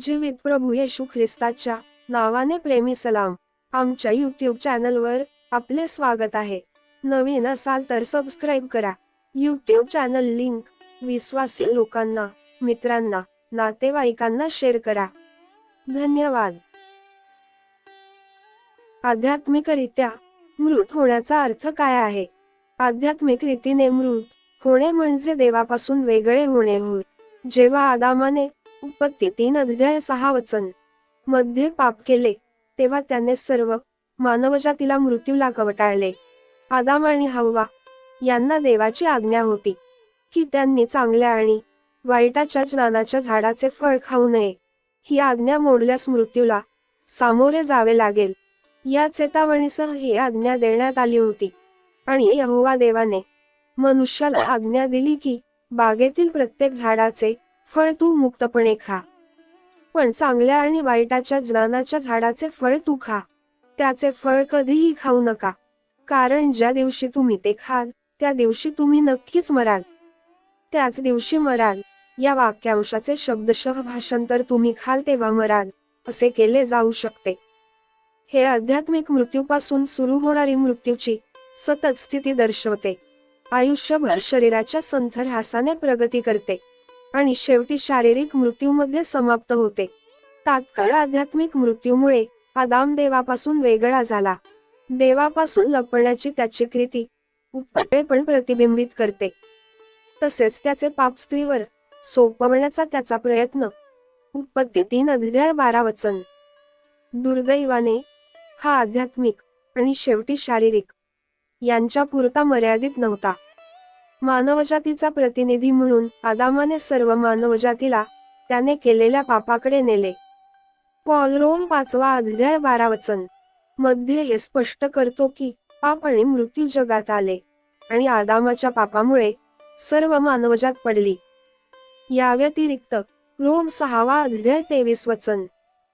जीवित प्रभू येशू ख्रिस्ताच्या नावाने प्रेमी सलाम. आमच्या यूट्यूब चॅनलवर आपले स्वागत आहे. नवीन असाल तर सबस्क्राईब करा. यूट्यूब चॅनल लिंक विश्वासी लोकांना मित्रांना नातेवाईकांना शेअर करा. धन्यवाद. आध्यात्मिकरित्या मृत होण्याचा अर्थ काय आहे? आध्यात्मिक रीतीने मृत होणे म्हणजे देवापासून वेगळे होणे होय. जेव्हा आदामाने उत्पत्ती तीन अध्याय सहा वचन. मध्ये पाप केले तेव्हा त्याने सर्व मानवजातीला मृत्यूला कवटाळले आदाम आणि हव्वा यांना देवाची आज्ञा होती की त्यांनी चांगल्या आणि वाईटाच्या ज्ञानाच्या झाडाचे फळ खाऊ नये. ही आज्ञा मोडल्यास मृत्यूला सामोरे जावे लागेल. या चेतावणीसह ही आज्ञा देण्यात आली होती. आणि यहोवा देवाने मनुष्याला आज्ञा दिली की बागेतील प्रत्येक झाडाचे फळ तू मुक्तपणे खा. पण चांगल्या आणि वाईटाच्या ज्ञानाच्या झाडाचे फळ तू खा. त्याचे फळ कधीही खाऊ नका. कारण ज्या दिवशी तुम्ही ते खाल त्या दिवशी तुम्ही नक्कीच मराल. त्याच दिवशी मराल. या वाक्यांशाचे शब्दशः भाषांतर तुम्ही खाल तेव्हा मराल असे केले जाऊ शकते. हे आध्यात्मिक मृत्यूपासून सुरू होणारी मृत्यूची सतत स्थिती दर्शवते. आयुष्यभर शरीराच्या संथर्हासाने प्रगती करते. आणि शेवटी शारीरिक मृत्यूमध्ये समाप्त होते. तात्काळ आध्यात्मिक मृत्यूमुळे आदाम देवापासून वेगळा झाला. देवापासून लपण्याची त्याची कृती पण प्रतिबिंबित करते. तसेच त्याचे पाप स्त्रीवर सोपवण्याचा त्याचा प्रयत्न उत्पत्ती तीन अध्याय बारा वचन. दुर्दैवाने हा आध्यात्मिक आणि शेवटी शारीरिक यांच्या पुरता मर्यादित नव्हता. मानवजातीचा प्रतिनिधी म्हणून आदामाने सर्व मानवजातीला त्याने केलेल्या पापाकडे नेले. पॉल रोम पाचवा अध्याय बारा वचन. मध्ये हे स्पष्ट करतो की पाप आणि मृत्यू जगात आले आणि आदामाच्या पापामुळे सर्व मानवजात पडली. या व्यतिरिक्त रोम सहावा अध्याय तेवीस वचन.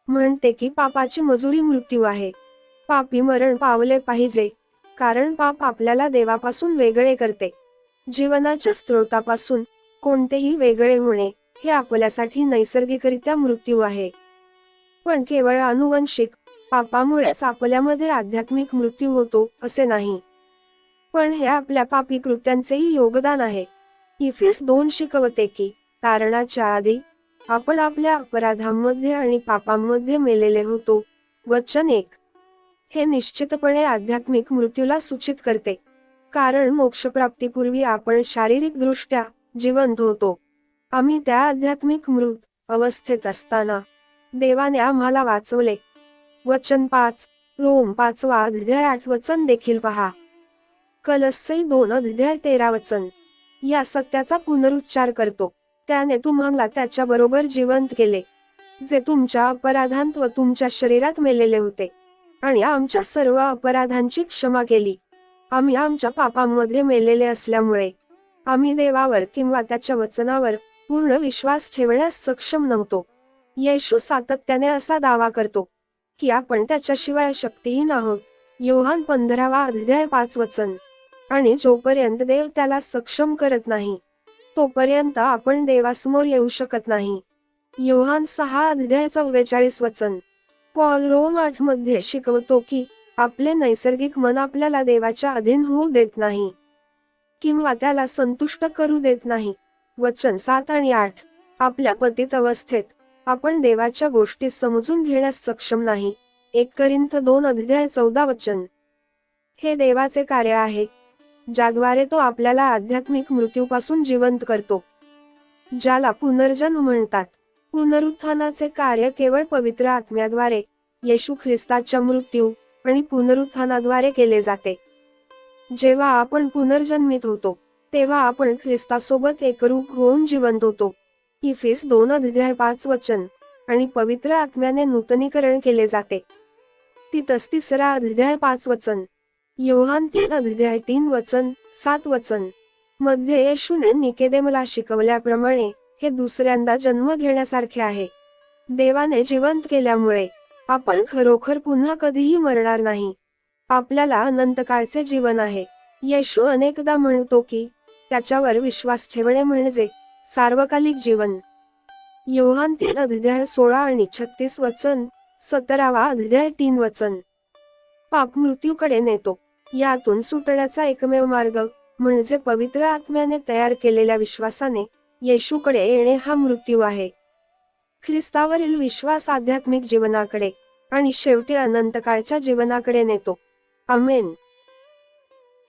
म्हणते की पापाची मजुरी मृत्यू आहे. पापी मरण पावले पाहिजे कारण पाप आपल्याला देवापासून वेगळे करते. जीवनाच्या स्त्रोतापासून कोणतेही वेगळे होणे हे आपल्यासाठी नैसर्गिकरित्या मृत्यू आहे. पण केवळ अनुवंशिक पापामुळेच आपल्यामध्ये आध्यात्मिक मृत्यू होतो असे नाही. पण हे आपल्या पापी कृत्यांचेही योगदान आहे. इफिस दोन शिकवते की तारणाच्या आधी आपण आपल्या अपराधांमध्ये आणि पापांमध्ये मेलेले होतो. वचन एक. हे निश्चितपणे आध्यात्मिक मृत्यूला सूचित करते. कारण मोक्षप्राप्तीपूर्वी आपण शारीरिक दृष्ट्या जिवंत होतो आम्ही त्या आध्यात्मिक मृत अवस्थेत असताना देवाने आम्हाला वाचवले. वचन पाच रोम पाचवा अध्याय आठ वचन देखील पहा. कलस्सई दोन अध्याय तेरा वचन. या सत्याचा पुनरुच्चार करतो. त्याने तुम्हाला त्याच्या बरोबर जिवंत केले. जे तुमच्या अपराधांत व तुमच्या शरीरात मेलेले होते. आणि आमच्या सर्व अपराधांची क्षमा केली. आम्ही आमच्या पापांमध्ये मेलेले असल्यामुळे आम्ही देवावर किंवा त्याच्या वचनावर पूर्ण विश्वास ठेवण्यास सक्षम नव्हतो. येशू सातत्याने असा दावा करतो की आपण त्याच्याशिवाय शक्तीहीन आहोत योहान पंधरावा अध्याय पाच वचन. आणि जोपर्यंत देव त्याला सक्षम करत नाही तोपर्यंत आपण देवासमोर येऊ शकत नाही. योहान सहा अध्याय चव्वेचाळीस वचन. पॉल रोम आठमध्ये शिकवतो की आपले नैसर्गिक मन आपल्याला देवाच्या अधीन होऊ देत नाही. किंवा त्याला संतुष्ट करू देत नाही. वचन सात आणि आठ. आपल्या पतित अवस्थेत आपण देवाच्या गोष्टी समजून घेण्यास सक्षम नाही. एक करिंथ दोन अध्याय चौदा वचन. हे देवाचे कार्य आहे ज्याद्वारे तो आपल्याला आध्यात्मिक मृत्यूपासून जिवंत करतो. ज्याला पुनर्जन्म म्हणतात. पुनरुत्थानाचे कार्य केवळ पवित्र आत्म्याद्वारे येशू ख्रिस्ताच्या मृत्यू आणि पुनरुत्थानाद्वारे केले जाते. जेव्हा आपण पुनर्जन्मित होतो तेव्हा आपण ख्रिस्तासोबत एकरूप होऊन जिवंत होतो. इफिस दोन अध्याय पाच वचन आणि पवित्र आत्म्याने नूतनीकरण केले जाते. ती तिसरा अध्याय पाच वचन योहान तीन अध्याय तीन वचन सात वचन. मध्ये येशूने निकेदेमला शिकवल्याप्रमाणे हे दुसऱ्यांदा जन्म घेण्यासारखे आहे. देवाने जिवंत केल्यामुळे आपण खरोखर पुन्हा कधीही मरणार नाही. आपल्याला अनंतकाळचे जीवन आहे. येशू अनेकदा म्हणतो की त्याच्यावर विश्वास ठेवणे म्हणजे सार्वकालिक जीवन. योहान तीन अध्याय सोळा आणि छत्तीस वचन सतरावा अध्याय तीन वचन. पाप मृत्यूकडे नेतो. यातून सुटण्याचा एकमेव मार्ग म्हणजे पवित्र आत्म्याने तयार केलेल्या विश्वासाने येशूकडे येणे हा मृत्यू आहे. ख्रिस्तावरील विश्वास आध्यात्मिक जीवनाकडे आणि शेवटी अनंतकाळच्या जीवनाकडे नेतो. अमेन